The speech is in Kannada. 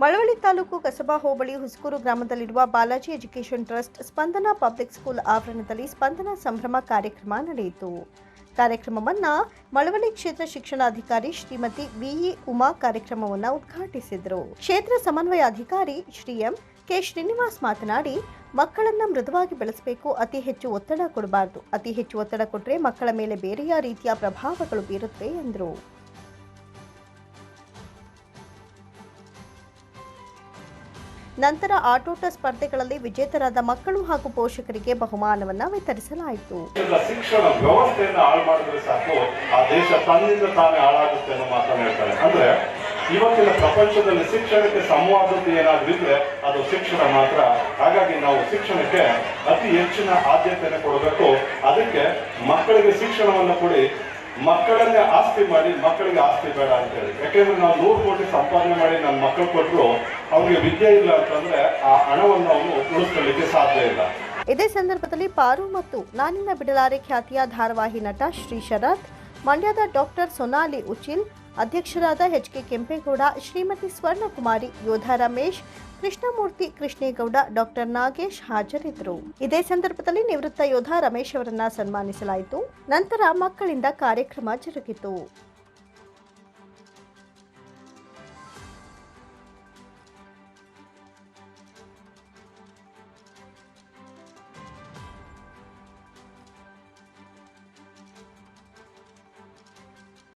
ಮಳವಳ್ಳಿ ತಾಲೂಕು ಕಸಬಾ ಹೋಬಳಿ ಹುಸ್ಕೂರು ಗ್ರಾಮದಲ್ಲಿರುವ Balaji education trust Spandana public school ಆವರಣದಲ್ಲಿ ಸ್ಪಂದನ ಸಂಭ್ರಮ ಕಾರ್ಯಕ್ರಮ ನಡೆಯಿತು. ಕಾರ್ಯಕ್ರಮವನ್ನು ಮಳವಳ್ಳಿ ಕ್ಷೇತ್ರ ಶಿಕ್ಷಣಾಧಿಕಾರಿ ಶ್ರೀಮತಿ ವಿಇ ಉಮಾ ಕಾರ್ಯಕ್ರಮವನ್ನು ಉದ್ಘಾಟಿಸಿದರು. ಕ್ಷೇತ್ರ ಸಮನ್ವಯ ಅಧಿಕಾರಿ ಶ್ರೀ ಎಂ ಕೆ ಶ್ರೀನಿವಾಸ್ ಮಾತನಾಡಿ, ಮಕ್ಕಳನ್ನ ಮೃದುವಾಗಿ ಬೆಳೆಸಬೇಕು, ಅತಿ ಹೆಚ್ಚು ಒತ್ತಡ ಕೊಡಬಾರದು. ಅತಿ ಹೆಚ್ಚು ಒತ್ತಡ ಕೊಟ್ಟರೆ ಮಕ್ಕಳ ಮೇಲೆ ಬೇರೆಯ ರೀತಿಯ ಪ್ರಭಾವಗಳು ಬೀರುತ್ತೆ ಎಂದರು. ನಂತರ ಆಟೋಟ ಸ್ಪರ್ಧೆಗಳಲ್ಲಿ ವಿಜೇತರಾದ ಮಕ್ಕಳು ಹಾಗೂ ಪೋಷಕರಿಗೆ ಬಹುಮಾನವನ್ನು ವಿತರಿಸಲಾಯಿತು. ಶಿಕ್ಷಣ ವ್ಯವಸ್ಥೆಯನ್ನು ಹಾಳು ಮಾಡಿದ್ರೆ ಸಾಕು, ಆ ದೇಶ ತನ್ನಿಂದ ತಾನೇ ಹಾಳಾಗುತ್ತೆ ಅನ್ನೋ ಮಾತನ್ನು ಹೇಳ್ತಾರೆ. ಅಂದ್ರೆ ಇವತ್ತಿನ ಪ್ರಪಂಚದಲ್ಲಿ ಶಿಕ್ಷಣಕ್ಕೆ ಸಂವಾದತೆ ಏನಾದ್ರೂ ಇದ್ರೆ ಅದು ಶಿಕ್ಷಣ ಮಾತ್ರ. ಹಾಗಾಗಿ ನಾವು ಶಿಕ್ಷಣಕ್ಕೆ ಅತಿ ಹೆಚ್ಚಿನ ಆದ್ಯತೆಯನ್ನು ಕೊಡಬೇಕು. ಅದಕ್ಕೆ ಮಕ್ಕಳಿಗೆ ಶಿಕ್ಷಣವನ್ನು ಕೊಡಿ ಮಕ್ಕಳನ್ನೇ ಆಸ್ತಿ ಮಾಡಿ ಮಕ್ಕಳಿಗೆ ಆಸ್ತಿ ಬೇಡ ಅಂತ ಹೇಳಿ. ಯಾಕೆಂದ್ರೆ ನಾವು ನೂರು ಕೋಟಿ ಸಂಪಾದನೆ ಮಾಡಿ ನನ್ನ ಮಕ್ಕಳು ಕೊಟ್ಟರು ಅವ್ರಿಗೆ ವಿದ್ಯೆ ಇಲ್ಲ ಅಂತಂದ್ರೆ ಆ ಹಣವನ್ನು ಅವನು ಉಳಿಸ್ಕೊಳ್ಳಿಕ್ಕೆ ಸಾಧ್ಯ ಇಲ್ಲ. ಇದೇ ಸಂದರ್ಭದಲ್ಲಿ ಪಾರು ಮತ್ತು ನಾನಿನ ಬಿಡಲಾರೆ ಖ್ಯಾತಿಯ ಧಾರಾವಾಹಿ ನಟ ಶ್ರೀ ಶರತ್, ಮಂಡ್ಯದ ಡಾಕ್ಟರ್ ಸೊನಾಲಿ ಉಚಿಲ್, ಅಧ್ಯಕ್ಷರಾದ ಎಚ್ ಕೆ ಕೆಂಪೇಗೌಡ, ಶ್ರೀಮತಿ ಸ್ವರ್ಣಕುಮಾರಿ, ಯೋಧ ರಮೇಶ್ ಕೃಷ್ಣಮೂರ್ತಿ ಕೃಷ್ಣೇಗೌಡ ಡಾಕ್ಟರ್ ನಾಗೇಶ್ ಹಾಜರಿದ್ದರು. ಇದೇ ಸಂದರ್ಭದಲ್ಲಿ ನಿವೃತ್ತ ಯೋಧ ರಮೇಶ್ ಅವರನ್ನ ಸನ್ಮಾನಿಸಲಾಯಿತು. ನಂತರ ಮಕ್ಕಳಿಂದ ಕಾರ್ಯಕ್ರಮ ಜರುಗಿತು.